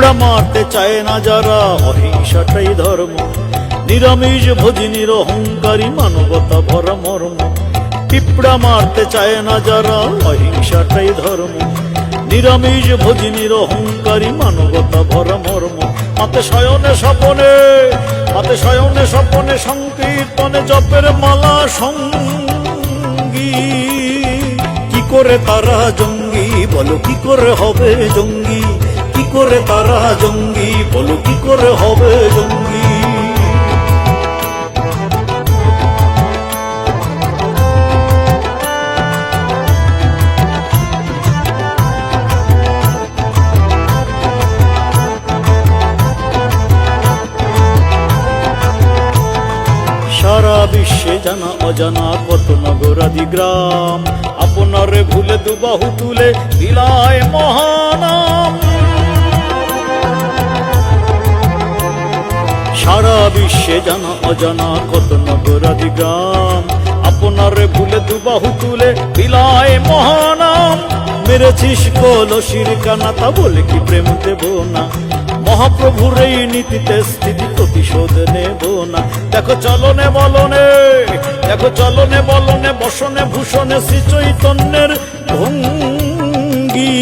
পিঁপড়া মারতে চায় না যারা, অহিংসাটাই ধর্ম। নিরামিষ ভোজিনীর অহংকারী মানবতা ভরা মর্ম। পিঁপড়া মারতে চায় না যারা, অহিংসাটাই ধর্ম। নিরামিষ ভোজিনীর অহংকারী মানবতা ভরা মর্ম। মাতে শয়নে স্বপনে মাতে শয়নে স্বপনে সংকীর্তনে জপের মালা সঙ্গী। কি করে তারা জঙ্গি, বলো কি করে হবে জঙ্গি? কি করে তারা জঙ্গি? বলো কি করে হবে জঙ্গি? সারা বিশ্বে জানা অজানা কত নগরাদি গ্রাম, আপনারে ভুলে দুবাহু তুলে বিলায় মহানাম। বিশ্বে জানা অজানা কত নগরাদি গ্রাম। আপনারে ভুলে দুবাহু তুলে বিলায় মহানাম। মেরেছিস কলসির কানা, তা বলে কি প্রেম দেব না? মহাপ্রভুর এই নীতিতে স্থিতি প্রতিশোধ নেব না। দেখো চলনে বলনে, দেখো চলনে বলনে, বসনে ভূষণে শ্রী চৈতন্যের ভঙ্গি।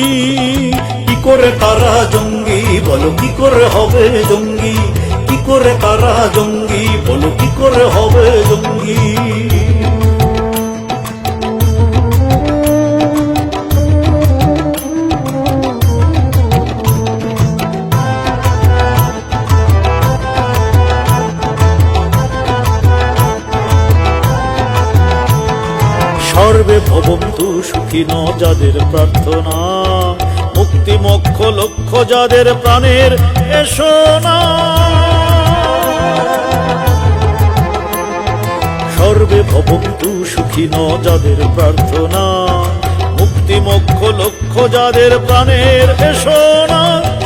কি করে তারা জঙ্গি, বলো কি করে হবে জঙ্গি? করে তারা জঙ্গি? বলো, কি করে হবে জঙ্গি? সর্বে ভবন্তু সুখিন যাদের প্রার্থনা। মুক্তি মোক্ষ লক্ষ্য যাদের প্রাণের এসো না। সর্বে ভবন্তু সুখিন যাদের প্রার্থনা। মুক্তি মোক্ষ লক্ষ্য যাদের প্রাণের এসো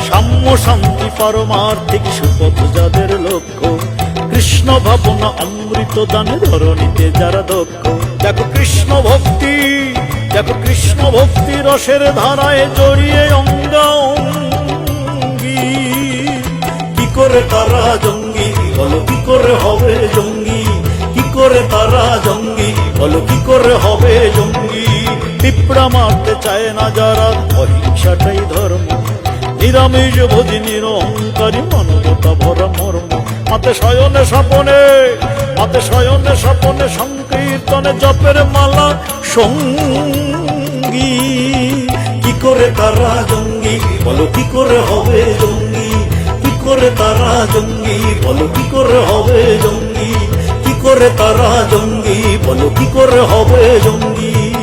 সাম্য শান্তি পারমার্থিক সুপথ যাদের লক্ষ্য। কৃষ্ণ ভাবনা অমৃত দানে ধরণীতে যারা দক্ষ। দেখো কৃষ্ণ ভক্তি, দেখো কৃষ্ণ ভক্তি রসের ধারায় জড়িয়ে অঙ্গাঙ্গি। কি করে তারা জঙ্গি? বলো, কি করে হবে জঙ্গি? জঙ্গি, বলো কি করে হবে জঙ্গি? পিঁপড়া মারতে চায় না যারা, অহিংসাটাই ধর্ম। নিরামিষ ভোজিনীর অহংকারী মানবতা ভরা মর্ম। মাতে শয়নে স্বপনে, মাতে শয়নে স্বপনে সংকীর্তনে জপের মালা সঙ্গী। কি করে তারা জঙ্গি? বলো কি করে হবে জঙ্গি? কি করে তারা জঙ্গি? বলো কি করে হবে জঙ্গি? করে তারা জঙ্গি বলো কি করে হবে জঙ্গি?